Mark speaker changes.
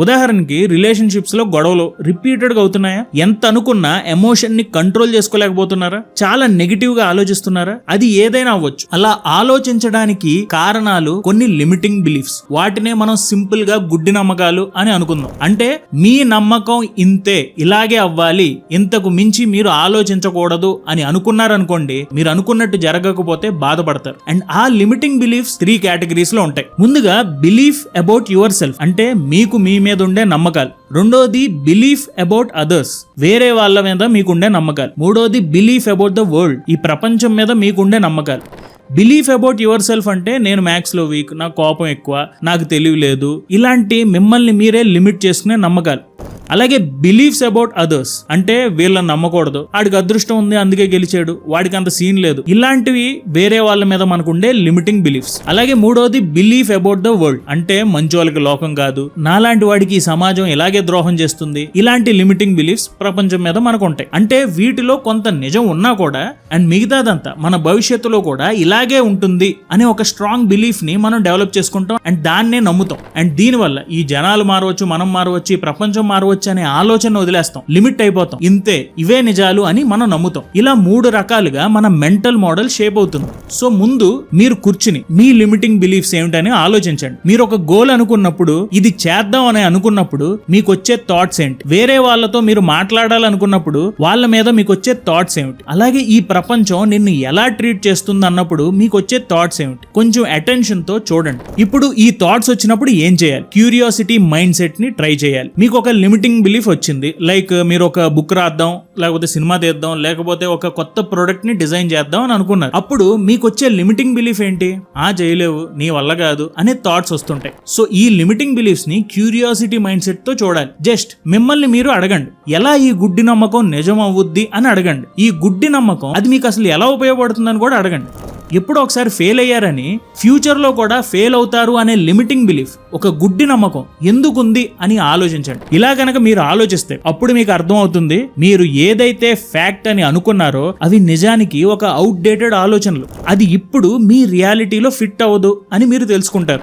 Speaker 1: ఉదాహరణకి రిలేషన్షిప్స్లో గొడవలు రిపీటెడ్గా అవుతున్నాయా? ఎంత అనుకున్నా ఎమోషన్ని కంట్రోల్ చేసుకోలేకపోతున్నారా? చాలా నెగిటివ్గా ఆలోచిస్తున్నారా? అది ఏదైనా అవ్వచ్చు. అలా ఆలోచించడానికి కారణాలు కొన్ని లిమిటింగ్ బిలీఫ్స్. వాటినే మనం సింపుల్గా గుడ్డి నమ్మకాలు అని అనుకుందాం. అంటే మీ నమ్మకం ఇంతే ఇలాగే అవ్వాలి ఇంతకు మించి మీరు ఆలోచించకూడదు అని అనుకున్నారనుకోండి మీరు అనుకున్నట్టు జరగకపోతే బాధపడతారు. అండ్ ఆ లిమిటింగ్ బిలీఫ్స్ త్రీ కేటగిరీస్లో ఉంటాయి. ముందుగా బిలీఫ్ అబౌట్ యువర్ సెల్ఫ్. అంటే మీకు మీ మీద ఉండే నమ్మకాలు. రెండోది బిలీఫ్ అబౌట్ అదర్స్ వేరే వాళ్ళ మీద మీకుండే నమ్మకాలు. మూడోది బిలీఫ్ అబౌట్ ద వరల్డ్ ఈ ప్రపంచం మీద మీకుండే నమ్మకాలు. బిలీఫ్ అబౌట్ యువర్ సెల్ఫ్ అంటే నేను మ్యాథ్స్లో వీక్ నాకు కోపం ఎక్కువ నాకు తెలివి లేదు. ఇలాంటి మిమ్మల్ని మీరే లిమిట్ చేసుకునే నమ్మకాలు. అలాగే బిలీఫ్స్ అబౌట్ అదర్స్ అంటే వీళ్ళని నమ్మకూడదు. వాడికి అదృష్టం ఉంది అందుకే గెలిచాడు. వాడికి అంత సీన్ లేదు. ఇలాంటివి వేరే వాళ్ళ మీద మనకుండే లిమిటింగ్ బిలీఫ్స్ అలాగే మూడోది బిలీఫ్ అబౌట్ ద వరల్డ్ అంటే మంచోళ్ళకి లోకం కాదు. నాలాంటి వాడికి ఈ సమాజం ఇలాగే ద్రోహం చేస్తుంది? ఇలాంటి లిమిటింగ్ బిలీఫ్స్ ప్రపంచం మీద మనకు ఉంటాయి అంటే వీటిలో కొంత నిజం ఉన్నా కూడా అండ్ మిగతాదంతా మన భవిష్యత్తులో కూడా ఇలాగే ఉంటుంది అనే ఒక స్ట్రాంగ్ బిలీఫ్ని మనం డెవలప్ చేసుకుంటాం అండ్ దాన్నే నమ్ముతాం. అండ్ దీనివల్ల ఈ జనాలు మారవచ్చు మనం మారవచ్చు ఈ ప్రపంచం మారవచ్చు అనే ఆలోచన వదిలేస్తాం. లిమిట్ అయిపోతాం. ఇంతే ఇవే నిజాలు అని మనం నమ్ముతాం. ఇలా మూడు రకాలుగా మన మెంటల్ మోడల్ షేప్ అవుతుంది. సో ముందు మీరు కూర్చుని మీ లిమిటింగ్ బిలీఫ్స్ ఏమిటని ఆలోచించండి. మీరు ఒక గోల్ అనుకున్నప్పుడు ఇది చేద్దాం అని అనుకున్నప్పుడు మీకు వచ్చే థాట్స్ ఏంటి? వేరే వాళ్ళతో మీరు మాట్లాడాలనుకున్నప్పుడు వాళ్ళ మీద మీకు వచ్చే థాట్స్ ఏమిటి? అలాగే ఈ ప్రపంచం నిన్ను ఎలా ట్రీట్ చేస్తుంది అన్నప్పుడు మీకు వచ్చే థాట్స్ ఏమిటి? కొంచెం అటెన్షన్తో చూడండి. ఇప్పుడు ఈ థాట్స్ వచ్చినప్పుడు ఏం చేయాలి? క్యూరియాసిటీ మైండ్ సెట్ని ట్రై చేయాలి. మీకు ఒక లిమిటింగ్ బిలీఫ్ వచ్చింది. లైక్ మీరు ఒక బుక్ రాద్దాం లేకపోతే సినిమా తీద్దాం లేకపోతే ఒక కొత్త ప్రోడక్ట్ని డిజైన్ చేద్దాం అని అనుకున్నారు. అప్పుడు మీకు వచ్చే లిమిటింగ్ బిలీఫ్ ఏంటి? ఆ చేయలేవు నీ వల్ల కాదు అనే థాట్స్ వస్తుంటాయి. సో ఈ లిమిటింగ్ బిలీఫ్స్ని క్యూరియాసిటీ మైండ్ సెట్తో చూడాలి. జస్ట్ మిమ్మల్ని మీరు అడగండి. ఎలా ఈ గుడ్డి నమ్మకం నిజం అవ్వుద్ది అని అడగండి. ఈ గుడ్డి నమ్మకం అది మీకు అసలు ఎలా ఉపయోగపడుతుందని కూడా అడగండి. ఎప్పుడో ఒకసారి ఫెయిల్ అయ్యారని ఫ్యూచర్లో కూడా ఫెయిల్ అవుతారు అనే లిమిటింగ్ బిలీఫ్ ఒక గుడ్డి నమ్మకం ఎందుకుంది అని ఆలోచించండి. ఇలా గనక మీరు ఆలోచిస్తే అప్పుడు మీకు అర్థం అవుతుంది మీరు ఏదైతే ఫ్యాక్ట్ అని అనుకున్నారో అవి నిజానికి ఒక అవుట్డేటెడ్ ఆలోచనలు. అది ఇప్పుడు మీ రియాలిటీలో ఫిట్ అవ్వదు అని మీరు తెలుసుకుంటారు.